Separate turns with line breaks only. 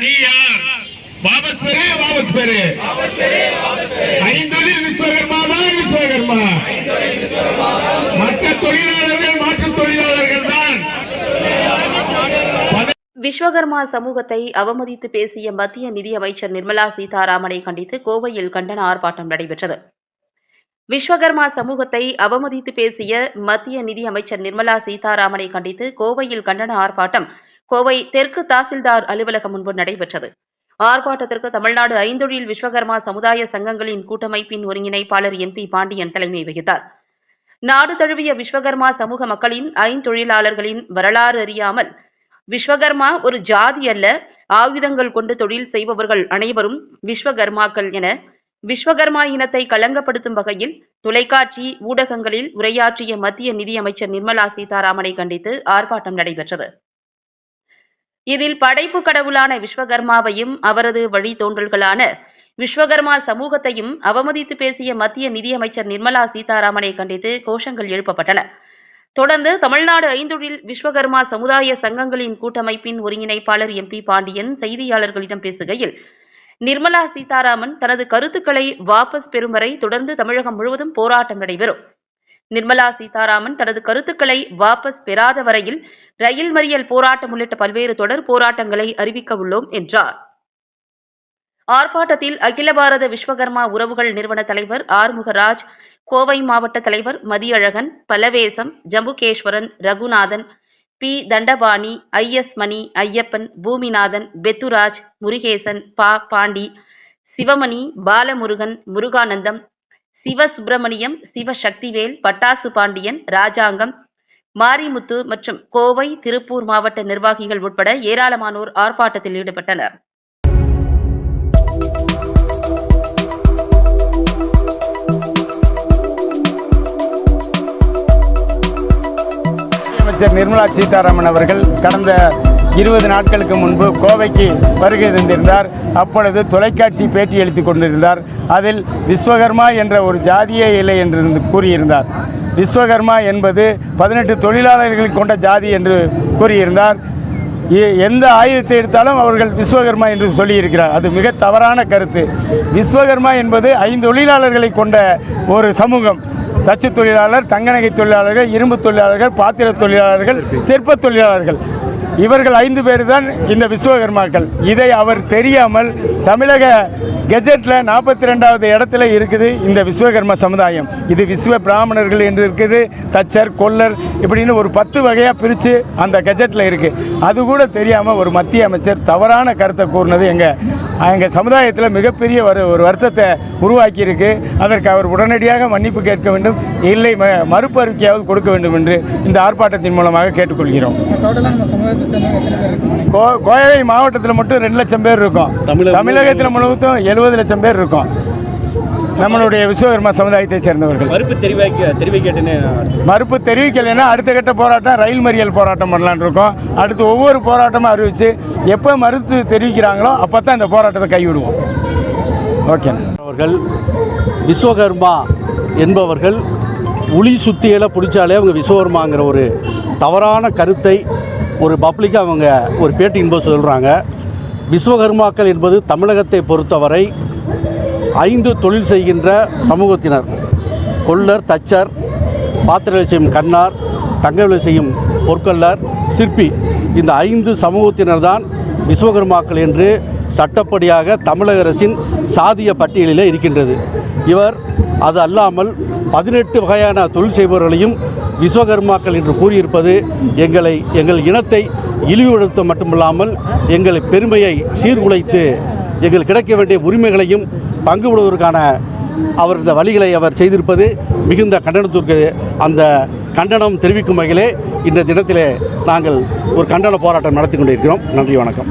நீ யார்? வாபஸ் பெரு வாபஸ் பெரு ஐந்தொழில் விஸ்வகர்மா தான் விஸ்வகர்மா. மற்ற தொழிலாளர்கள் மாற்றுத் தொழிலாளர்கள் தான்.
விஸ்வகர்மா சமூகத்தை அவமதித்து பேசிய மத்திய நிதியமைச்சர் நிர்மலா சீதாராமனை கண்டித்து கோவையில் கண்டன ஆர்ப்பாட்டம் நடைபெற்றது. விஸ்வகர்மா சமூகத்தை அவமதித்து பேசிய மத்திய நிதியமைச்சர் நிர்மலா சீதாராமனை கண்டித்து கோவையில் கண்டன ஆர்ப்பாட்டம் கோவை தெற்கு தாசில்தார் அலுவலகம் முன்பு நடைபெற்றது. ஆர்ப்பாட்டத்திற்கு தமிழ்நாடு ஐந்தொழில் விஸ்வகர்மா சமுதாய சங்கங்களின் கூட்டமைப்பின் ஒருங்கிணைப்பாளர் எம்பி பாண்டியன் தலைமை வகித்தார். நாடு தழுவிய விஸ்வகர்மா சமூக மக்களின் ஐந்தொழிலாளர்களின் வரலாறு அறியாமல் விஸ்வகர்மா ஒரு ஜாதி அல்ல ஆயுதங்கள் கொண்டு தொழில் செய்பவர்கள் அனைவரும் விஸ்வகர்மாக்கள் என விஸ்வகர்மா இனத்தை களங்கப்படுத்தும் வகையில் தொலைக்காட்சி ஊடகங்களில் உரையாற்றிய மத்திய நிதியமைச்சர் நிர்மலா சீதாராமனை கண்டித்து ஆர்ப்பாட்டம் நடைபெற்றது. இதில் படைப்பு கடவுளான விஸ்வகர்மாவையும் அவரது வழித்தோன்றல்களான விஸ்வகர்மா சமூகத்தையும் அவமதித்து பேசிய மத்திய நிதியமைச்சர் நிர்மலா சீதாராமனை கண்டித்து கோஷங்கள் எழுப்பப்பட்டன. தொடர்ந்து தமிழ்நாடு ஐந்தொழில் விஸ்வகர்மா சமுதாய சங்கங்களின் கூட்டமைப்பின் ஒருங்கிணைப்பாளர் எம்பி பாண்டியன் செய்தியாளர்களிடம் பேசுகையில் நிர்மலா சீதாராமன் தனது கருத்துக்களை வாபஸ் பெறும் வரை தொடர்ந்து தமிழகம் முழுவதும் போராட்டம் நடைபெறும். நிர்மலா சீதாராமன் தனது கருத்துக்களை வாபஸ் பெறாத வரையில் ரயில் மறியல் போராட்டம் உள்ளிட்ட பல்வேறு தொடர் போராட்டங்களை அறிவிக்க உள்ளோம் என்றார். ஆர்ப்பாட்டத்தில் அகில பாரத விஸ்வகர்மா உறவுகள் நிறுவன தலைவர் ஆறுமுகராஜ் கோவை மாவட்ட தலைவர் Mathiazhagan Palavesam Jambukeswaran Raghunathan P. Dhandapani I. S. Mani Ayyappan Poominathan Pethuraj Murugesan பா. பாண்டி சிவமணி பாலமுருகன் முருகானந்தம் சிவசுப்பிரமணியம் சிவசக்திவேல் பட்டாசு பாண்டியன் ராஜாங்கம் மாரிமுத்து மற்றும் கோவை திருப்பூர் மாவட்ட நிர்வாகிகள் உட்பட ஏராளமானோர் ஆர்ப்பாட்டத்தில் ஈடுபட்டனர்.
அமைச்சர் நிர்மலா சீதாராமன் அவர்கள் கடந்த இருபது நாட்களுக்கு முன்பு கோவைக்கு வருகை தந்திருந்தார். அப்பொழுது தொலைக்காட்சி பேட்டி அளித்துக் கொண்டிருந்தார். அதில் விஸ்வகர்மா என்ற ஒரு ஜாதியே இல்லை என்று கூறியிருந்தார். விஸ்வகர்மா என்பது பதினெட்டு தொழிலாளர்களை கொண்ட ஜாதி என்று கூறியிருந்தார். எந்த ஆயுதத்தை எடுத்தாலும் அவர்கள் விஸ்வகர்மா என்று சொல்லியிருக்கிறார். அது மிக தவறான கருத்து. விஸ்வகர்மா என்பது ஐந்து தொழிலாளர்களை கொண்ட ஒரு சமூகம். தச்சு தொழிலாளர் தங்கநகை தொழிலாளர்கள் இரும்பு தொழிலாளர்கள் பாத்திர தொழிலாளர்கள் சிற்ப தொழிலாளர்கள். இவர்கள் ஐந்து பேர் தான் இந்த விஸ்வகர்மாக்கள். இதை அவர் தெரியாமல் தமிழக கெஜெட்டில் நாற்பத்தி ரெண்டாவது இடத்துல இருக்குது இந்த விஸ்வகர்ம சமுதாயம். இது விஸ்வ பிராமணர்கள் என்று இருக்குது தச்சர் கொல்லர் இப்படின்னு ஒரு பத்து வகையாக பிரித்து அந்த கெஜெட்டில் இருக்குது அது கூட தெரியாமல் ஒரு மத்திய அமைச்சர் தவறான கருத்தை கூறினது எங்கள் எங்கள் சமுதாயத்தில் மிகப்பெரிய ஒரு ஒரு வருத்தத்தை உருவாக்கியிருக்கு. அதற்கு அவர் உடனடியாக மன்னிப்பு கேட்க வேண்டும். இல்லை ம மறுப்பு அறிக்கையாவது கொடுக்க வேண்டும் என்று இந்த ஆர்ப்பாட்டத்தின் மூலமாக கேட்டுக்கொள்கிறோம். கோ கோவை மாவட்டத்தில் மட்டும் ரெண்டு லட்சம் பேர் இருக்கும். தமிழகத்தில் முழுவதும். எழுபது லட்சம் பேர் இருக்கும். நம்மளுடைய விஸ்வகர்மா சமுதாயத்தை சேர்ந்தவர்கள்.
மறுப்பு தெரிவிக்க தெரிவிக்கட்டுன்னு
மறுப்பு தெரிவிக்கலைன்னா அடுத்த கட்ட போராட்டம் ரயில் மறியல் போராட்டம் பண்ணலான்னு இருக்கோம். அடுத்து ஒவ்வொரு போராட்டமும் அறிவித்து எப்போ மறுத்து தெரிவிக்கிறாங்களோ அப்போ தான் இந்த போராட்டத்தை கைவிடுவோம். ஓகேண்ணா
அவர்கள் விஸ்வகர்மா என்பவர்கள் உளி சுத்தியலை பிடிச்சாலே அவங்க விஸ்வகர்மாங்கிற ஒரு தவறான கருத்தை ஒரு பப்ளிக்காக அவங்க ஒரு பேட்டியின் போது சொல்கிறாங்க விஸ்வகர்மாக்கள் என்பது தமிழகத்தை பொறுத்தவரை ஐந்து தொழில் செய்கின்ற சமூகத்தினர். கொல்லர் தச்சர் பாத்திரங்களை செய்யும் கண்ணார் தங்கவிலை செய்யும் பொற்கொல்லர் சிற்பி. இந்த ஐந்து சமூகத்தினர் தான் விஸ்வகர்மாக்கள் என்று சட்டப்படியாக தமிழக அரசின் சாதிய பட்டியலிலே இருக்கின்றது. இவர் அது அல்லாமல் பதினெட்டு வகையான தொழில் செய்பவர்களையும் விஸ்வகர்மாக்கள் என்று கூறியிருப்பது எங்களை எங்கள் இனத்தை இழிவுபடுத்த மட்டுமல்லாமல் எங்கள் பெருமையை சீர்குலைத்து எங்கள் கிடைக்க வேண்டிய உரிமைகளையும் பங்கு விடுவதற்கான அவர் இந்த வழிகளை அவர் செய்திருப்பது மிகுந்த கண்டனத்திற்கு அந்த கண்டனம் தெரிவிக்கும் வகையிலே இந்த தினத்திலே நாங்கள் ஒரு கண்டன போராட்டம் நடத்தி கொண்டிருக்கிறோம். நன்றி வணக்கம்.